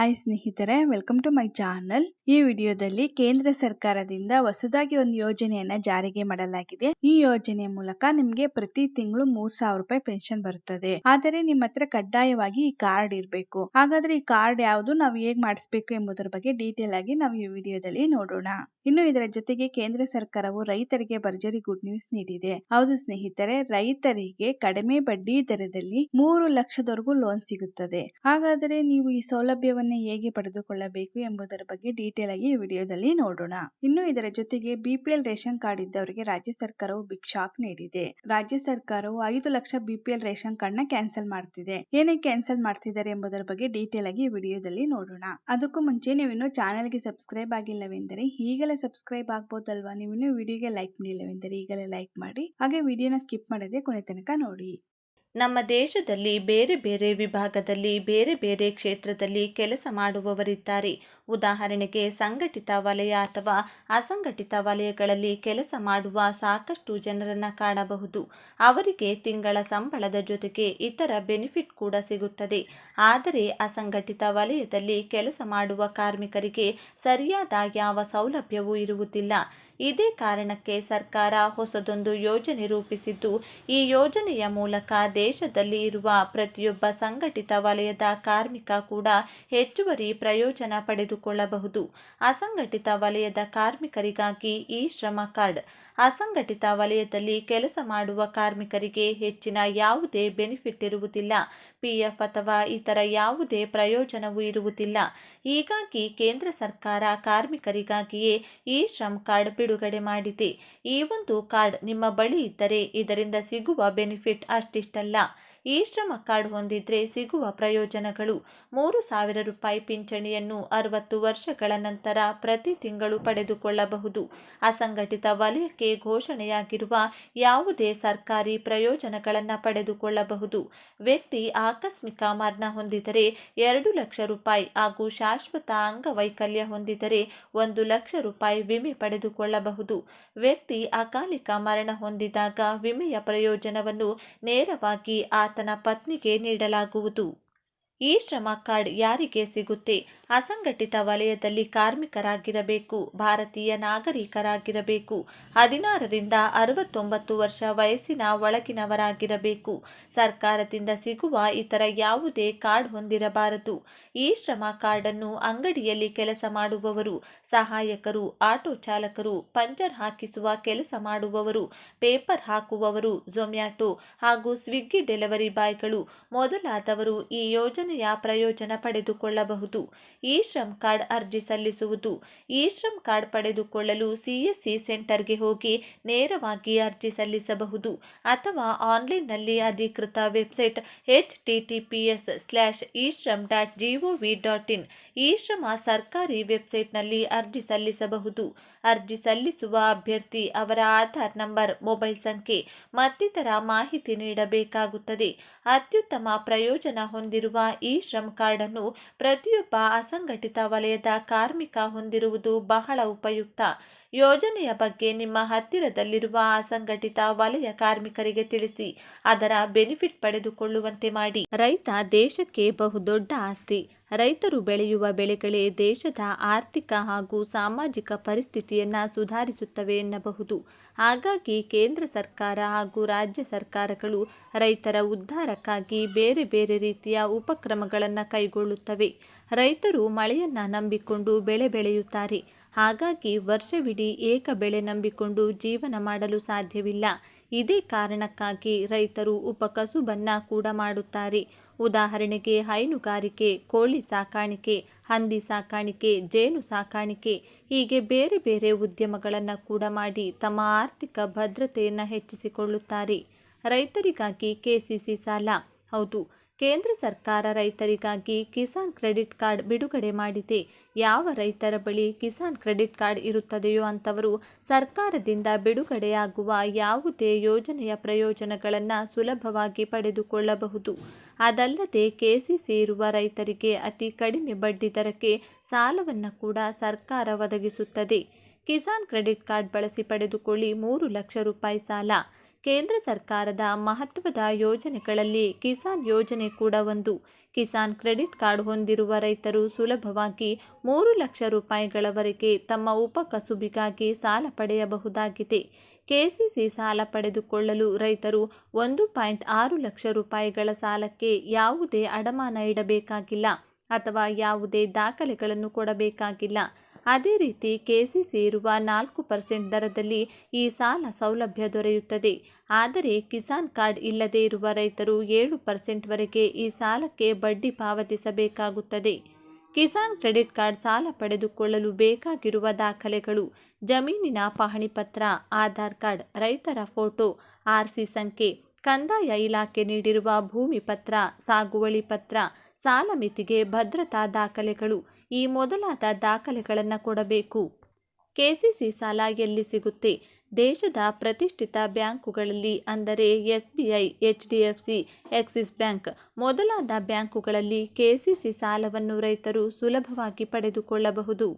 Hi ಸ್ನೇಹಿತರೆ welcome to my channel ಈ ವಿಡಿಯೋದಲ್ಲಿ ಕೇಂದ್ರ ಸರ್ಕಾರದಿಂದ ಹೊಸದಾಗಿ ಒಂದು ಯೋಜನೆಯನ್ನ ಜಾರಿಗೆ ಮಾಡಲಾಗಿದೆ. ಈ ಯೋಜನೆ ಮೂಲಕ ನಿಮ್ಗೆ ಪ್ರತಿ ತಿಂಗಳು ಮೂರ್ ಸಾವಿರ ರೂಪಾಯಿ ಪೆನ್ಷನ್ ಬರುತ್ತದೆ. ಆದರೆ ನಿಮ್ಮ ಹತ್ರ ಕಡ್ಡಾಯವಾಗಿ ಈ ಕಾರ್ಡ್ ಇರಬೇಕು. ಹಾಗಾದ್ರೆ ಈ ಕಾರ್ಡ್ ಯಾವುದು, ನಾವು ಹೇಗ್ ಮಾಡಿಸ್ಬೇಕು ಎಂಬುದರ ಬಗ್ಗೆ ಡೀಟೇಲ್ ಆಗಿ ನಾವು ಈ ವಿಡಿಯೋದಲ್ಲಿ ನೋಡೋಣ. ಇನ್ನು ಇದರ ಜೊತೆಗೆ ಕೇಂದ್ರ ಸರ್ಕಾರವು ರೈತರಿಗೆ ಭರ್ಜರಿ ಗುಡ್ ನ್ಯೂಸ್ ನೀಡಿದೆ. ಹೌದು ಸ್ನೇಹಿತರೆ, ರೈತರಿಗೆ ಕಡಿಮೆ ಬಡ್ಡಿ ದರದಲ್ಲಿ ಮೂರು ಲಕ್ಷದವರೆಗೂ ಲೋನ್ ಸಿಗುತ್ತದೆ. ಹಾಗಾದರೆ ನೀವು ಈ ಸೌಲಭ್ಯವನ್ನ ಹೇಗೆ ಪಡೆದುಕೊಳ್ಳಬೇಕು ಎಂಬುದರ ಬಗ್ಗೆ ಡೀಟೇಲ್ ಆಗಿ ವಿಡಿಯೋದಲ್ಲಿ ನೋಡೋಣ. ಇನ್ನು ಇದರ ಜೊತೆಗೆ ಬಿಪಿಎಲ್ ರೇಷನ್ ಕಾರ್ಡ್ ಇದ್ದವರಿಗೆ ರಾಜ್ಯ ಸರ್ಕಾರವು ಬಿಗ್ ಶಾಕ್ ನೀಡಿದೆ. ರಾಜ್ಯ ಸರ್ಕಾರವು ಐದು ಲಕ್ಷ ಬಿಪಿಎಲ್ ರೇಷನ್ ಕಾರ್ಡ್ನ ಕ್ಯಾನ್ಸಲ್ ಮಾಡ್ತಿದೆ. ಏನೇ ಕ್ಯಾನ್ಸಲ್ ಮಾಡ್ತಿದ್ದಾರೆ ಎಂಬುದರ ಬಗ್ಗೆ ಡೀಟೇಲ್ ಆಗಿ ವಿಡಿಯೋದಲ್ಲಿ ನೋಡೋಣ. ಅದಕ್ಕೂ ಮುಂಚೆ ನೀವು ಇನ್ನು ಚಾನೆಲ್ಗೆ ಸಬ್ಸ್ಕ್ರೈಬ್ ಆಗಿಲ್ಲವೆಂದರೆ ಈಗಲೇ ಸಬ್ಸ್ಕ್ರೈಬ್ ಆಗ್ಬೋದಲ್ವಾ? ನೀವು ಇನ್ನು ವಿಡಿಯೋಗೆ ಲೈಕ್ ಮಾಡಿಲ್ಲವೆಂದರೆ ಈಗಲೇ ಲೈಕ್ ಮಾಡಿ. ಹಾಗೆ ವಿಡಿಯೋನ ಸ್ಕಿಪ್ ಮಾಡದೆ ಕೊನೆ ತನಕ ನೋಡಿ. ನಮ್ಮ ದೇಶದಲ್ಲಿ ಬೇರೆ ಬೇರೆ ವಿಭಾಗದಲ್ಲಿ ಬೇರೆ ಬೇರೆ ಕ್ಷೇತ್ರದಲ್ಲಿ ಕೆಲಸ ಮಾಡುವವರಿದ್ದಾರೆ. ಉದಾಹರಣೆಗೆ ಸಂಘಟಿತ ವಲಯ ಅಥವಾ ಅಸಂಘಟಿತ ವಲಯಗಳಲ್ಲಿ ಕೆಲಸ ಮಾಡುವ ಸಾಕಷ್ಟು ಜನರನ್ನು ಕಾಣಬಹುದು. ಅವರಿಗೆ ತಿಂಗಳ ಸಂಬಳದ ಜೊತೆಗೆ ಇತರ ಬೆನಿಫಿಟ್ ಕೂಡ ಸಿಗುತ್ತದೆ. ಆದರೆ ಅಸಂಘಟಿತ ವಲಯದಲ್ಲಿ ಕೆಲಸ ಮಾಡುವ ಕಾರ್ಮಿಕರಿಗೆ ಸರಿಯಾದ ಯಾವ ಸೌಲಭ್ಯವೂ ಇರುವುದಿಲ್ಲ. ಇದೇ ಕಾರಣಕ್ಕೆ ಸರ್ಕಾರ ಹೊಸದೊಂದು ಯೋಜನೆ ರೂಪಿಸಿದ್ದು, ಈ ಯೋಜನೆಯ ಮೂಲಕ ದೇಶದಲ್ಲಿ ಇರುವ ಪ್ರತಿಯೊಬ್ಬ ಸಂಘಟಿತ ವಲಯದ ಕಾರ್ಮಿಕ ಕೂಡ ಹೆಚ್ಚುವರಿ ಪ್ರಯೋಜನ ಪಡೆದುಕೊಳ್ಳಬಹುದು ಅಸಂಘಟಿತ ವಲಯದ ಕಾರ್ಮಿಕರಿಗಾಗಿ ಈ ಶ್ರಮ ಕಾರ್ಡ್. ಅಸಂಘಟಿತ ವಲಯದಲ್ಲಿ ಕೆಲಸ ಮಾಡುವ ಕಾರ್ಮಿಕರಿಗೆ ಹೆಚ್ಚಿನ ಯಾವುದೇ ಬೆನಿಫಿಟ್ ಇರುವುದಿಲ್ಲ. ಪಿಎಫ್ ಅಥವಾ ಇತರ ಯಾವುದೇ ಪ್ರಯೋಜನವೂ ಇರುವುದಿಲ್ಲ. ಹೀಗಾಗಿ ಕೇಂದ್ರ ಸರ್ಕಾರ ಕಾರ್ಮಿಕರಿಗಾಗಿಯೇ ಈ ಶ್ರಮ್ ಕಾರ್ಡ್ ಬಿಡುಗಡೆ ಮಾಡಿದೆ. ಈ ಒಂದು ಕಾರ್ಡ್ ನಿಮ್ಮ ಬಳಿ ಇದ್ದರೆ ಇದರಿಂದ ಸಿಗುವ ಬೆನಿಫಿಟ್ ಅಷ್ಟಿಷ್ಟಲ್ಲ. ಈ ಶ್ರಮ ಕಾರ್ಡ್ ಹೊಂದಿದ್ರೆ ಸಿಗುವ ಪ್ರಯೋಜನಗಳು. ಮೂರು ಸಾವಿರ ರೂಪಾಯಿ ಪಿಂಚಣಿಯನ್ನು ಅರವತ್ತು ವರ್ಷಗಳ ನಂತರ ಪ್ರತಿ ತಿಂಗಳು ಪಡೆದುಕೊಳ್ಳಬಹುದು. ಅಸಂಘಟಿತ ವಲಯಕ್ಕೆ ಘೋಷಣೆಯಾಗಿರುವ ಯಾವುದೇ ಸರ್ಕಾರಿ ಪ್ರಯೋಜನಗಳನ್ನು ಪಡೆದುಕೊಳ್ಳಬಹುದು. ವ್ಯಕ್ತಿ ಆಕಸ್ಮಿಕ ಮರಣ ಹೊಂದಿದರೆ ಎರಡು ಲಕ್ಷ ರೂಪಾಯಿ ಹಾಗೂ ಶಾಶ್ವತ ಅಂಗವೈಕಲ್ಯ ಹೊಂದಿದರೆ ಒಂದು ಲಕ್ಷ ರೂಪಾಯಿ ವಿಮೆ ಪಡೆದುಕೊಳ್ಳಬಹುದು. ವ್ಯಕ್ತಿ ಅಕಾಲಿಕ ಮರಣ ಹೊಂದಿದಾಗ ವಿಮೆಯ ಪ್ರಯೋಜನವನ್ನು ನೇರವಾಗಿ ಆತನ ಪತ್ನಿಗೆ ನೀಡಲಾಗುವುದು. ಈ ಶ್ರಮ ಕಾರ್ಡ್ ಯಾರಿಗೆ ಸಿಗುತ್ತೆ? ಅಸಂಘಟಿತ ವಲಯದಲ್ಲಿ ಕಾರ್ಮಿಕರಾಗಿರಬೇಕು, ಭಾರತೀಯ ನಾಗರಿಕರಾಗಿರಬೇಕು, ಹದಿನಾರರಿಂದ ಅರವತ್ತೊಂಬತ್ತು ವರ್ಷ ವಯಸ್ಸಿನ ಒಳಗಿನವರಾಗಿರಬೇಕು, ಸರ್ಕಾರದಿಂದ ಸಿಗುವ ಇತರ ಯಾವುದೇ ಕಾರ್ಡ್ ಹೊಂದಿರಬಾರದು. ಈ ಶ್ರಮ ಕಾರ್ಡನ್ನು ಅಂಗಡಿಯಲ್ಲಿ ಕೆಲಸ ಮಾಡುವವರು, ಸಹಾಯಕರು, ಆಟೋ ಚಾಲಕರು, ಪಂಚರ್ ಹಾಕಿಸುವ ಕೆಲಸ ಮಾಡುವವರು, ಪೇಪರ್ ಹಾಕುವವರು ಝೊಮ್ಯಾಟೊ ಹಾಗೂ ಸ್ವಿಗ್ಗಿ ಡೆಲಿವರಿ ಬಾಯ್ಗಳು ಮೊದಲಾದವರು ಈ ಯೋಜನೆಯ ಪ್ರಯೋಜನ ಪಡೆದುಕೊಳ್ಳಬಹುದು. ಇ ಶ್ರಮ್ ಕಾರ್ಡ್ ಅರ್ಜಿ ಸಲ್ಲಿಸುವುದು. ಇ ಶ್ರಮ್ ಕಾರ್ಡ್ ಪಡೆದುಕೊಳ್ಳಲು ಸಿಎಸ್ಸಿ ಸೆಂಟರ್ಗೆ ಹೋಗಿ ನೇರವಾಗಿ ಅರ್ಜಿ ಸಲ್ಲಿಸಬಹುದು ಅಥವಾ ಆನ್ಲೈನ್ನಲ್ಲಿ ಅಧಿಕೃತ website H T T P slash Shram dot G O V dot in e Shram ಸರ್ಕಾರಿ ವೆಬ್ಸೈಟ್ನಲ್ಲಿ ಅರ್ಜಿ ಸಲ್ಲಿಸಬಹುದು. ಅರ್ಜಿ ಸಲ್ಲಿಸುವ ಅಭ್ಯರ್ಥಿ ಅವರ ಆಧಾರ್ ನಂಬರ್, ಮೊಬೈಲ್ ಸಂಖ್ಯೆ ಮತ್ತಿತರ ಮಾಹಿತಿ ನೀಡಬೇಕಾಗುತ್ತದೆ. ಅತ್ಯುತ್ತಮ ಪ್ರಯೋಜನ ಹೊಂದಿರುವ ಈ ಶ್ರಮ್ ಕಾರ್ಡ್ ಅನ್ನು ಪ್ರತಿಯೊಬ್ಬ ಅಸಂಘಟಿತ ವಲಯದ ಕಾರ್ಮಿಕ ಹೊಂದಿರುವುದು ಬಹಳ ಉಪಯುಕ್ತ. ಯೋಜನೆಯ ಬಗ್ಗೆ ನಿಮ್ಮ ಹತ್ತಿರದಲ್ಲಿರುವ ಅಸಂಘಟಿತ ವಲಯ ಕಾರ್ಮಿಕರಿಗೆ ತಿಳಿಸಿ, ಅದರ ಬೆನಿಫಿಟ್ ಪಡೆದುಕೊಳ್ಳುವಂತೆ ಮಾಡಿ. ರೈತ ದೇಶಕ್ಕೆ ಬಹುದೊಡ್ಡ ಆಸ್ತಿ. ರೈತರು ಬೆಳೆಯುವ ಬೆಳೆಗಳೇ ದೇಶದ ಆರ್ಥಿಕ ಹಾಗೂ ಸಾಮಾಜಿಕ ಪರಿಸ್ಥಿತಿಯನ್ನು ಸುಧಾರಿಸುತ್ತವೆ ಎನ್ನಬಹುದು. ಹಾಗಾಗಿ ಕೇಂದ್ರ ಸರ್ಕಾರ ಹಾಗೂ ರಾಜ್ಯ ಸರ್ಕಾರಗಳು ರೈತರ ಉದ್ಧಾರಕ್ಕಾಗಿ ಬೇರೆ ಬೇರೆ ರೀತಿಯ ಉಪಕ್ರಮಗಳನ್ನು ಕೈಗೊಳ್ಳುತ್ತವೆ. ರೈತರು ಮಳೆಯನ್ನು ನಂಬಿಕೊಂಡು ಬೆಳೆ ಬೆಳೆಯುತ್ತಾರೆ. ಹಾಗಾಗಿ ವರ್ಷವಿಡೀ ಏಕ ಬೆಳೆ ನಂಬಿಕೊಂಡು ಜೀವನ ಮಾಡಲು ಸಾಧ್ಯವಿಲ್ಲ. ಇದೇ ಕಾರಣಕ್ಕಾಗಿ ರೈತರು ಉಪಕಸುಬನ್ನ ಕೂಡ ಮಾಡುತ್ತಾರೆ. ಉದಾಹರಣೆಗೆ ಹೈನುಗಾರಿಕೆ ಕೋಳಿ ಸಾಕಾಣಿಕೆ, ಹಂದಿ ಸಾಕಾಣಿಕೆ, ಜೇನು ಸಾಕಾಣಿಕೆ ಹೀಗೆ ಬೇರೆ ಬೇರೆ ಉದ್ಯಮಗಳನ್ನು ಕೂಡ ಮಾಡಿ ತಮ್ಮ ಆರ್ಥಿಕ ಭದ್ರತೆಯನ್ನು ಹೆಚ್ಚಿಸಿಕೊಳ್ಳುತ್ತಾರೆ. ರೈತರಿಗಾಗಿ ಕೆಸಿಸಿ ಸಾಲ. ಹೌದು ಕೇಂದ್ರ ಸರ್ಕಾರ ರೈತರಿಗಾಗಿ ಕಿಸಾನ್ ಕ್ರೆಡಿಟ್ ಕಾರ್ಡ್ ಬಿಡುಗಡೆ ಮಾಡಿದೆ. ಯಾವ ರೈತರ ಬಳಿ ಕಿಸಾನ್ ಕ್ರೆಡಿಟ್ ಕಾರ್ಡ್ ಇರುತ್ತದೆಯೋ ಅಂಥವರು ಸರ್ಕಾರದಿಂದ ಬಿಡುಗಡೆಯಾಗುವ ಯಾವುದೇ ಯೋಜನೆಯ ಪ್ರಯೋಜನಗಳನ್ನು ಸುಲಭವಾಗಿ ಪಡೆದುಕೊಳ್ಳಬಹುದು. ಅದಲ್ಲದೆ ಕೆಸಿಸಿ ಇರುವ ರೈತರಿಗೆ ಅತಿ ಕಡಿಮೆ ಬಡ್ಡಿ ದರಕ್ಕೆ ಸಾಲವನ್ನು ಕೂಡ ಸರ್ಕಾರ ಒದಗಿಸುತ್ತದೆ. ಕಿಸಾನ್ ಕ್ರೆಡಿಟ್ ಕಾರ್ಡ್ ಬಳಸಿ ಪಡೆದುಕೊಳ್ಳಿ ಮೂರು ಲಕ್ಷ ರೂಪಾಯಿ ಸಾಲ. ಕೇಂದ್ರ ಸರ್ಕಾರದ ಮಹತ್ವದ ಯೋಜನೆಗಳಲ್ಲಿ ಕಿಸಾನ್ ಯೋಜನೆ ಕೂಡ ಒಂದು. ಕಿಸಾನ್ ಕ್ರೆಡಿಟ್ ಕಾರ್ಡ್ ಹೊಂದಿರುವ ರೈತರು ಸುಲಭವಾಗಿ ಮೂರು ಲಕ್ಷ ರೂಪಾಯಿಗಳವರೆಗೆ ತಮ್ಮ ಉಪಕಸುಬಿಗಾಗಿ ಸಾಲ ಪಡೆಯಬಹುದಾಗಿದೆ. ಕೆಸಿಸಿ ಸಾಲ ಪಡೆದುಕೊಳ್ಳಲು ರೈತರು ಒಂದು ಪಾಯಿಂಟ್ ಆರು ಲಕ್ಷ ರೂಪಾಯಿಗಳ ಸಾಲಕ್ಕೆ ಯಾವುದೇ ಅಡಮಾನ ಇಡಬೇಕಾಗಿಲ್ಲ ಅಥವಾ ಯಾವುದೇ ದಾಖಲೆಗಳನ್ನು ಕೊಡಬೇಕಾಗಿಲ್ಲ. ಅದೇ ರೀತಿ ಕೆಸಿಸಿ ಇರುವ ನಾಲ್ಕು ಪರ್ಸೆಂಟ್ ದರದಲ್ಲಿ ಈ ಸಾಲ ಸೌಲಭ್ಯ ದೊರೆಯುತ್ತದೆ. ಆದರೆ ಕಿಸಾನ್ ಕಾರ್ಡ್ ಇಲ್ಲದೇ ಇರುವ ರೈತರು ಏಳು ಪರ್ಸೆಂಟ್ವರೆಗೆ ಈ ಸಾಲಕ್ಕೆ ಬಡ್ಡಿ ಪಾವತಿಸಬೇಕಾಗುತ್ತದೆ. ಕಿಸಾನ್ ಕ್ರೆಡಿಟ್ ಕಾರ್ಡ್ ಸಾಲ ಪಡೆದುಕೊಳ್ಳಲು ಬೇಕಾಗಿರುವ ದಾಖಲೆಗಳು, ಜಮೀನಿನ ಪಹಣಿ ಪತ್ರ, ಆಧಾರ್ ಕಾರ್ಡ್, ರೈತರ ಫೋಟೋ ಆರ್ಸಿ ಸಂಖ್ಯೆ, ಕಂದಾಯ ಇಲಾಖೆ ನೀಡಿರುವ ಭೂಮಿ ಪತ್ರ, ಸಾಗುವಳಿ ಪತ್ರ, ಸಾಲ ಮಿತಿಗೆ ಭದ್ರತಾ ದಾಖಲೆಗಳು ಈ ಮೊದಲಾದ ದಾಖಲೆಗಳನ್ನು ಕೊಡಬೇಕು. ಕೆಸಿಸಿ ಸಾಲ ಎಲ್ಲಿ ಸಿಗುತ್ತೆ? ದೇಶದ ಪ್ರತಿಷ್ಠಿತ ಬ್ಯಾಂಕುಗಳಲ್ಲಿ ಅಂದರೆ ಎಸ್ಬಿಐ ಸಿ ಎಕ್ಸಿಸ್ ಬ್ಯಾಂಕ್ ಮೊದಲಾದ ಬ್ಯಾಂಕುಗಳಲ್ಲಿ ಕೆಸಿಸಿ ಸಾಲವನ್ನು ರೈತರು ಸುಲಭವಾಗಿ ಪಡೆದುಕೊಳ್ಳಬಹುದು.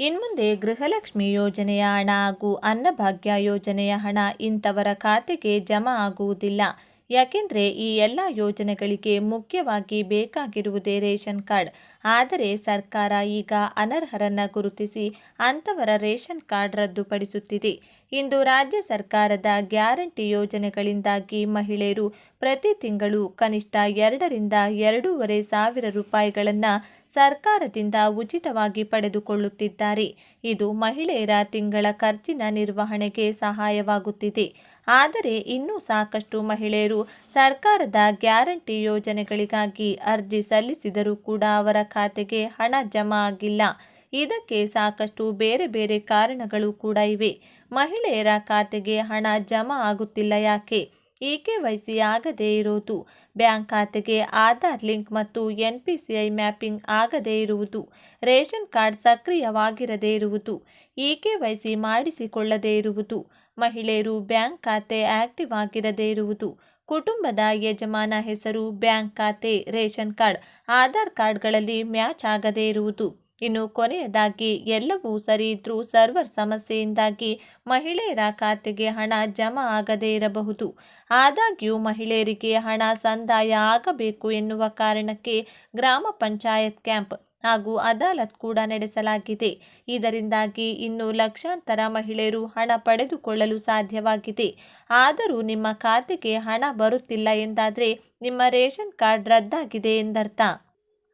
ಇನ್ಮುಂದೆ ಗೃಹಲಕ್ಷ್ಮಿ ಯೋಜನೆಯ ಹಣ ಹಾಗೂ ಅನ್ನಭಾಗ್ಯ ಯೋಜನೆಯ ಹಣ ಇಂಥವರ ಖಾತೆಗೆ ಜಮಾ ಆಗುವುದಿಲ್ಲ. ಯಾಕೆಂದರೆ ಈ ಎಲ್ಲ ಯೋಜನೆಗಳಿಗೆ ಮುಖ್ಯವಾಗಿ ಬೇಕಾಗಿರುವುದೇ ರೇಷನ್ ಕಾರ್ಡ್. ಆದರೆ ಸರ್ಕಾರ ಈಗ ಅನರ್ಹರನ್ನು ಗುರುತಿಸಿ ಅಂಥವರ ರೇಷನ್ ಕಾರ್ಡ್ ರದ್ದುಪಡಿಸುತ್ತಿದೆ. ಇಂದು ರಾಜ್ಯ ಸರ್ಕಾರದ ಗ್ಯಾರಂಟಿ ಯೋಜನೆಗಳಿಂದಾಗಿ ಮಹಿಳೆಯರು ಪ್ರತಿ ತಿಂಗಳು ಕನಿಷ್ಠ ಎರಡರಿಂದ ಎರಡೂವರೆ ಸಾವಿರ ರೂಪಾಯಿಗಳನ್ನು ಸರ್ಕಾರದಿಂದ ಉಚಿತವಾಗಿ ಪಡೆದುಕೊಳ್ಳುತ್ತಿದ್ದಾರೆ. ಇದು ಮಹಿಳೆಯರ ತಿಂಗಳ ಖರ್ಚಿನ ನಿರ್ವಹಣೆಗೆ ಸಹಾಯವಾಗುತ್ತಿದೆ. ಆದರೆ ಇನ್ನೂ ಸಾಕಷ್ಟು ಮಹಿಳೆಯರು ಸರ್ಕಾರದ ಗ್ಯಾರಂಟಿ ಯೋಜನೆಗಳಿಗಾಗಿ ಅರ್ಜಿ ಸಲ್ಲಿಸಿದರೂ ಕೂಡ ಅವರ ಖಾತೆಗೆ ಹಣ ಜಮಾ ಆಗಿಲ್ಲ. ಇದಕ್ಕೆ ಸಾಕಷ್ಟು ಬೇರೆ ಬೇರೆ ಕಾರಣಗಳು ಕೂಡ ಇವೆ. ಮಹಿಳೆಯರ ಖಾತೆಗೆ ಹಣ ಜಮಾ ಆಗುತ್ತಿಲ್ಲ ಯಾಕೆ? ಈ ಕೆ ವೈ ಸಿ ಆಗದೇ ಇರುವುದು ಬ್ಯಾಂಕ್ ಖಾತೆಗೆ ಆಧಾರ್ ಲಿಂಕ್ ಮತ್ತು N P C I mapping ಆಗದೇ ಇರುವುದು? ರೇಷನ್ ಕಾರ್ಡ್ ಸಕ್ರಿಯವಾಗಿರದೇ ಇರುವುದು? ಇ ಕೆ ವೈ ಸಿ ಮಾಡಿಸಿಕೊಳ್ಳದೇ ಇರುವುದು? ಮಹಿಳೆಯರು ಬ್ಯಾಂಕ್ ಖಾತೆ ಆಕ್ಟಿವ್ ಆಗಿರದೇ ಇರುವುದು. ಕುಟುಂಬದ ಯಜಮಾನ ಹೆಸರು ಬ್ಯಾಂಕ್ ಖಾತೆ, ರೇಷನ್ ಕಾರ್ಡ್, ಆಧಾರ್ ಕಾರ್ಡ್ಗಳಲ್ಲಿ ಮ್ಯಾಚ್ ಆಗದೇ ಇರುವುದು. ಇನ್ನು ಕೊನೆಯದಾಗಿ, ಎಲ್ಲವೂ ಸರಿ ಇದ್ರೂ ಸರ್ವರ್ ಸಮಸ್ಯೆಯಿಂದಾಗಿ ಮಹಿಳೆಯರ ಖಾತೆಗೆ ಹಣ ಜಮಾ ಆಗದೇ ಇರಬಹುದು. ಆದಾಗ್ಯೂ, ಮಹಿಳೆಯರಿಗೆ ಹಣ ಸಂದಾಯ ಆಗಬೇಕು ಎನ್ನುವ ಕಾರಣಕ್ಕೆ ಗ್ರಾಮ ಪಂಚಾಯತ್ ಕ್ಯಾಂಪ್ ಹಾಗೂ ಅದಾಲತ್ ಕೂಡ ನಡೆಸಲಾಗಿದೆ. ಇದರಿಂದಾಗಿ ಇನ್ನು ಲಕ್ಷಾಂತರ ಮಹಿಳೆಯರು ಹಣ ಪಡೆದುಕೊಳ್ಳಲು ಸಾಧ್ಯವಾಗಿದೆ. ಆದರೂ ನಿಮ್ಮ ಖಾತೆಗೆ ಹಣ ಬರುತ್ತಿಲ್ಲ ಎಂದಾದರೆ ನಿಮ್ಮ ರೇಷನ್ ಕಾರ್ಡ್ ರದ್ದಾಗಿದೆ ಎಂದರ್ಥ.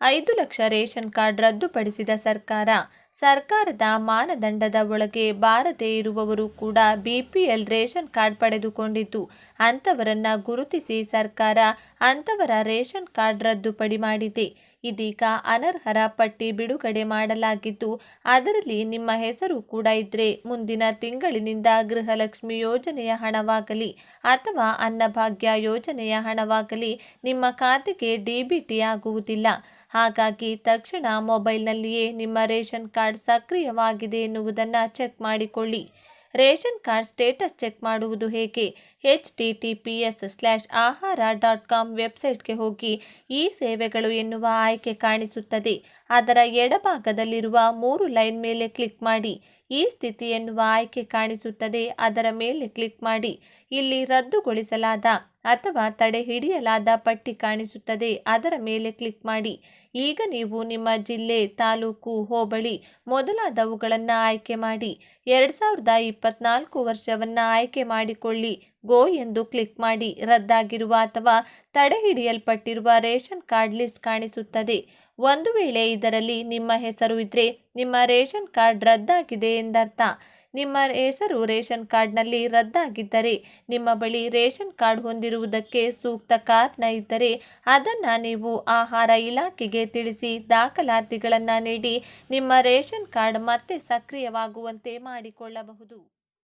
ಐದು ಲಕ್ಷ ರೇಷನ್ ಕಾರ್ಡ್ ರದ್ದುಪಡಿಸಿದ ಸರ್ಕಾರ. ಸರ್ಕಾರದ ಮಾನದಂಡದ ಒಳಗೆ ಬಾರದೇ ಇರುವವರು ಕೂಡ ಬಿಪಿಎಲ್ ರೇಷನ್ ಕಾರ್ಡ್ ಪಡೆದುಕೊಂಡಿತು ಅಂಥವರನ್ನು ಗುರುತಿಸಿ ಸರ್ಕಾರ ಅಂಥವರ ರೇಷನ್ ಕಾರ್ಡ್ ರದ್ದುಪಡಿ ಮಾಡಿದೆ. ಇದೀಗ ಅನರ್ಹರ ಪಟ್ಟಿ ಬಿಡುಗಡೆ ಮಾಡಲಾಗಿದ್ದು, ಅದರಲ್ಲಿ ನಿಮ್ಮ ಹೆಸರು ಕೂಡ ಇದ್ದರೆ ಮುಂದಿನ ತಿಂಗಳಿನಿಂದ ಗೃಹಲಕ್ಷ್ಮಿ ಯೋಜನೆಯ ಹಣವಾಗಲಿ ಅಥವಾ ಅನ್ನಭಾಗ್ಯ ಯೋಜನೆಯ ಹಣವಾಗಲಿ ನಿಮ್ಮ ಖಾತೆಗೆ ಡಿಬಿಟಿ ಆಗುವುದಿಲ್ಲ. ಹಾಗಾಗಿ ತಕ್ಷಣ ಮೊಬೈಲ್ನಲ್ಲಿಯೇ ನಿಮ್ಮ ರೇಷನ್ ಕಾರ್ಡ್ ಸಕ್ರಿಯವಾಗಿದೆ ಎನ್ನುವುದನ್ನು ಚೆಕ್ ಮಾಡಿಕೊಳ್ಳಿ. ರೇಷನ್ ಕಾರ್ಡ್ ಸ್ಟೇಟಸ್ ಚೆಕ್ ಮಾಡುವುದು ಹೇಗೆ? H T T P S slash Ahara dot com ವೆಬ್ಸೈಟ್ಗೆ ಹೋಗಿ ಈ ಸೇವೆಗಳು ಎನ್ನುವ ಆಯ್ಕೆ ಕಾಣಿಸುತ್ತದೆ. ಅದರ ಎಡಭಾಗದಲ್ಲಿರುವ ಮೂರು ಲೈನ್ ಮೇಲೆ ಕ್ಲಿಕ್ ಮಾಡಿ, ಈ ಸ್ಥಿತಿ ಎನ್ನುವ ಆಯ್ಕೆ ಕಾಣಿಸುತ್ತದೆ. ಅದರ ಮೇಲೆ ಕ್ಲಿಕ್ ಮಾಡಿ, ಇಲ್ಲಿ ರದ್ದುಗೊಳಿಸಲಾದ ಅಥವಾ ತಡೆ ಹಿಡಿಯಲಾದ ಪಟ್ಟಿ ಕಾಣಿಸುತ್ತದೆ. ಅದರ ಮೇಲೆ ಕ್ಲಿಕ್ ಮಾಡಿ ಈಗ ನೀವು ನಿಮ್ಮ ಜಿಲ್ಲೆ, ತಾಲೂಕು, ಹೋಬಳಿ ಮೊದಲಾದವುಗಳನ್ನು ಆಯ್ಕೆ ಮಾಡಿ. ಎರಡು ಸಾವಿರದ ಇಪ್ಪತ್ನಾಲ್ಕು ವರ್ಷವನ್ನು ಆಯ್ಕೆ ಮಾಡಿಕೊಳ್ಳಿ. ಗೋ ಎಂದು ಕ್ಲಿಕ್ ಮಾಡಿ. ರದ್ದಾಗಿರುವ ಅಥವಾ ತಡೆ ಹಿಡಿಯಲ್ಪಟ್ಟಿರುವ ರೇಷನ್ ಕಾರ್ಡ್ ಲಿಸ್ಟ್ ಕಾಣಿಸುತ್ತದೆ. ಒಂದು ವೇಳೆ ಇದರಲ್ಲಿ ನಿಮ್ಮ ಹೆಸರು ಇದ್ದರೆ ನಿಮ್ಮ ರೇಷನ್ ಕಾರ್ಡ್ ರದ್ದಾಗಿದೆ ಎಂದರ್ಥ. ನಿಮ್ಮ ಹೆಸರು ರೇಷನ್ ಕಾರ್ಡ್ನಲ್ಲಿ ರದ್ದಾಗಿದ್ದರೆ, ನಿಮ್ಮ ಬಳಿ ರೇಷನ್ ಕಾರ್ಡ್ ಹೊಂದಿರುವುದಕ್ಕೆ ಸೂಕ್ತ ಕಾರಣ ಇದ್ದರೆ, ಅದನ್ನು ನೀವು ಆಹಾರ ಇಲಾಖೆಗೆ ತಿಳಿಸಿ ದಾಖಲಾತಿಗಳನ್ನು ನೀಡಿ ನಿಮ್ಮ ರೇಷನ್ ಕಾರ್ಡ್ ಮತ್ತೆ ಸಕ್ರಿಯವಾಗುವಂತೆ ಮಾಡಿಕೊಳ್ಳಬಹುದು.